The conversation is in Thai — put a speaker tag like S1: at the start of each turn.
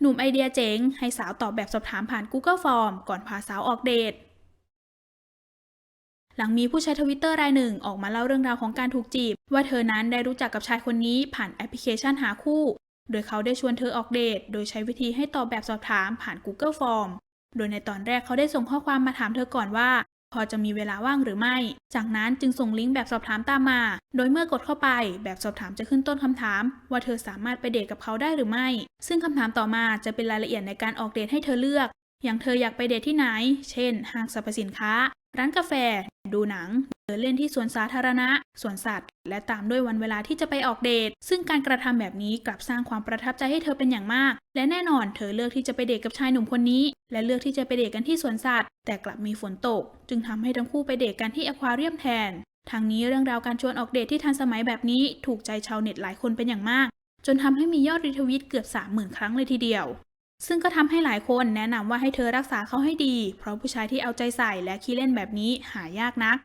S1: หนุ่มไอเดียเจ๋ง ให้สาวตอบแบบสอบถามผ่าน Google Form ก่อนพาสาวออกเดท หลังมีผู้ใช้ทวิตเตอร์รายหนึ่งออกมาเล่าเรื่องราวของการถูกจีบ ว่าเธอนั้นได้รู้จักกับชายคนนี้ผ่านแอปพลิเคชันหาคู่ โดยเขาได้ชวนเธอออกเดท โดยใช้วิธีให้ตอบแบบสอบถามผ่าน Google Form โดยในตอนแรกเขาได้ส่งข้อความมาถามเธอก่อนว่า พอจะมีเวลาว่างหรือไม่ จากนั้นจึงส่งลิงก์แบบสอบถามตามมา โดยเมื่อกดเข้าไป แบบสอบถามจะขึ้นต้นคำถาม ว่าเธอสามารถไปเดทกับเขาได้หรือไม่ ซึ่งคำถามต่อมาจะเป็นรายละเอียดในการออกเดทให้เธอเลือก อย่างเธออยากไปเดทที่ไหน เช่น ห้างสรรพสินค้า ร้านกาแฟ ดูหนัง เดินเล่นที่สวนสาธารณะ สวนสัตว์ และตามด้วยวันเวลาที่จะไปออกเดท ซึ่งการกระทำแบบนี้กลับสร้างความประทับใจให้เธอเป็นอย่างมาก และแน่นอนเธอเลือกที่จะไปเดทกับชายหนุ่มคนนี้ และเลือกที่จะไปเดทกันที่สวนสัตว์ แต่กลับมีฝนตก จึงทำให้ทั้งคู่ไปเดทกันที่อควาเรียมแทน ทางนี้เรื่องราวการชวนออกเดทที่ทันสมัยแบบนี้ถูกใจชาวเน็ตหลายคนเป็นอย่างมาก จนทำให้มียอดรีทวีตเกือบ30,000 ครั้งเลยทีเดียวซึ่งก็ทำให้หลายคนแนะนำว่าให้เธอรักษาเขาให้ดี เพราะผู้ชายที่เอาใจใส่และขี้เล่นแบบนี้หายากนัก